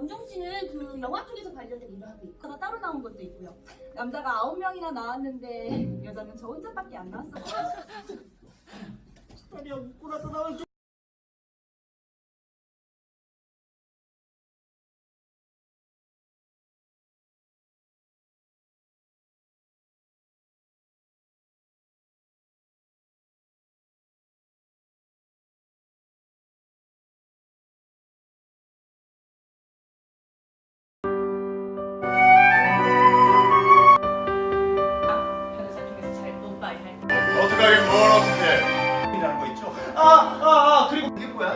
원정 씨는 그 영화 쪽에서 관련된 일을 하고 하나 따로 나온 것도 있고요. 남자가 아홉 명이나 나왔는데 여자는 저 혼자밖에 안 나왔어요. 아니야 웃고라도 나올 줄. 하긴 뭘 어떻게 이라는 거 있죠? 아, 아, 아, 그리고 이게 뭐야?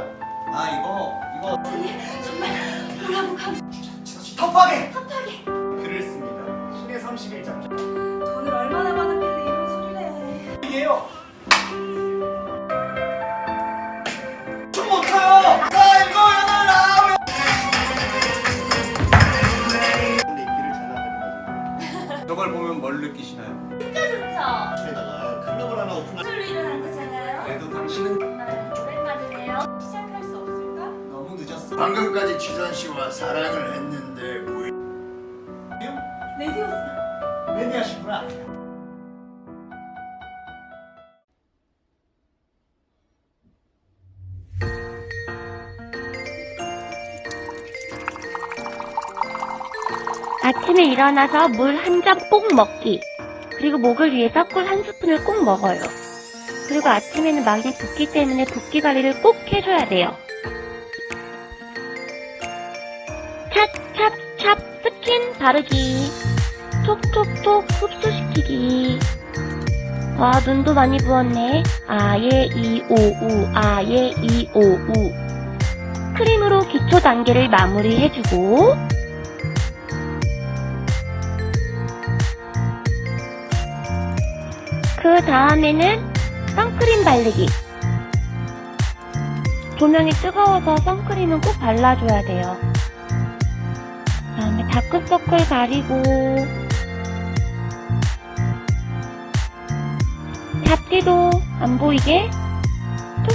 아, 이거, 이거 뭐라고 감 텁하게! 텁하게! 글을 씁니다. 신의 31장. 돈을 얼마나 받았길래 이런 소리를 해. 이게요. 춤 못 춰요! 아이고, 연아라! 근데 길을 잘 나가는 거죠. 저걸 보면 뭘 느끼시나요? 진짜 집에다가 클럽을 하나 오픈하 술로 일어난 거잖아요. 그래도 당신은 정말 오랜만이네요. 시작할 수 없을까? 너무 늦었어. 방금까지 지선 씨와 사랑을 했는데 뭐 레디오스. 매니아시구나. 아침에 일어나서 물 한 잔 꼭 먹기. 그리고 목을 위해서 꿀 한 스푼을 꼭 먹어요. 그리고 아침에는 많이 붓기 때문에 붓기 관리를 꼭 해줘야 돼요. 찹 찹 찹 스킨 바르기. 톡톡톡 흡수시키기. 와, 눈도 많이 부었네. 아예 이 오 우, 아예 이 오 우. 크림으로 기초 단계를 마무리해주고, 그 다음에는 선크림 바르기. 조명이 뜨거워서 선크림은 꼭 발라줘야 돼요. 그 다음에 다크서클 가리고, 잡티도 안 보이게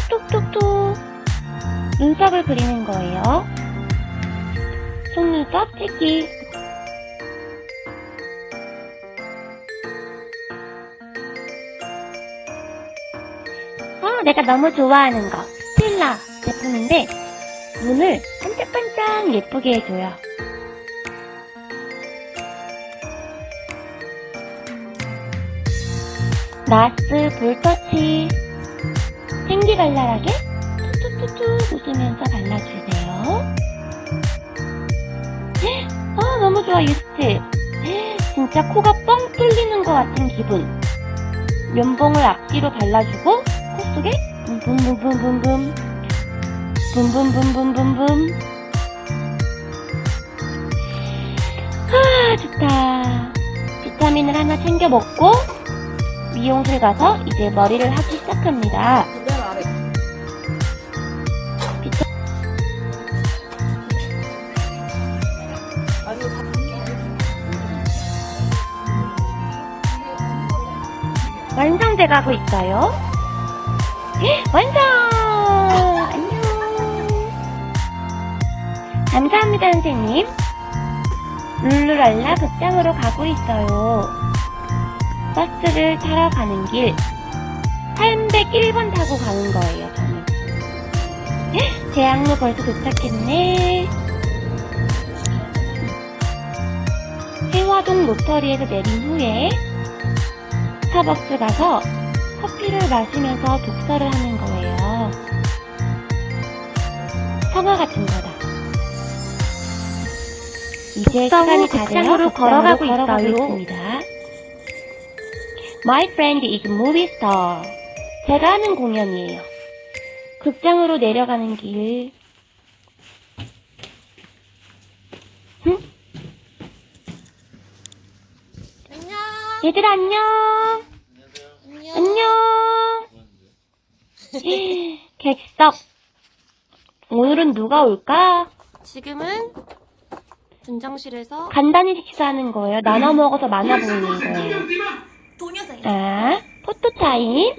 톡톡톡톡 눈썹을 그리는 거예요. 속눈썹 찍기. 어, 내가 너무 좋아하는 거. 스텔라 제품인데, 눈을 반짝반짝 예쁘게 해줘요. 나스 볼터치. 생기발랄하게 툭툭툭툭 웃으면서 발라주세요. 아, 너무 좋아, 유스트. 진짜 코가 뻥 뚫리는 것 같은 기분. 면봉을 앞뒤로 발라주고 코 속에? 붐붐붐붐붐붐 아 좋다. 비타민을 하나 챙겨 먹고 미용실 가서 이제 머리를 하기 시작합니다. 완성돼 가고 있어요. 헉, 완성! 안녕! 감사합니다 선생님. 룰루랄라 극장으로 가고 있어요. 버스를 타러 가는 길 301번 타고 가는 거예요 저는. 헉, 대학로 벌써 도착했네. 해화동 로터리에서 내린 후에 스타벅스 가서 커피를 마시면서 독서를 하는 거예요. 성화 같은 거다. 이제 시간이 다 되어 걸어가고 있습니다. My friend is movie star. 제가 하는 공연이에요. 극장으로 내려가는 길. 응? 얘들아 안녕. 안녕. 객석. 오늘은 누가 올까? 지금은 분장실에서 간단히 식사하는 거예요. 나눠 먹어서 많아 보이는 거예요. 도녀사예요. 아, 포토 타임.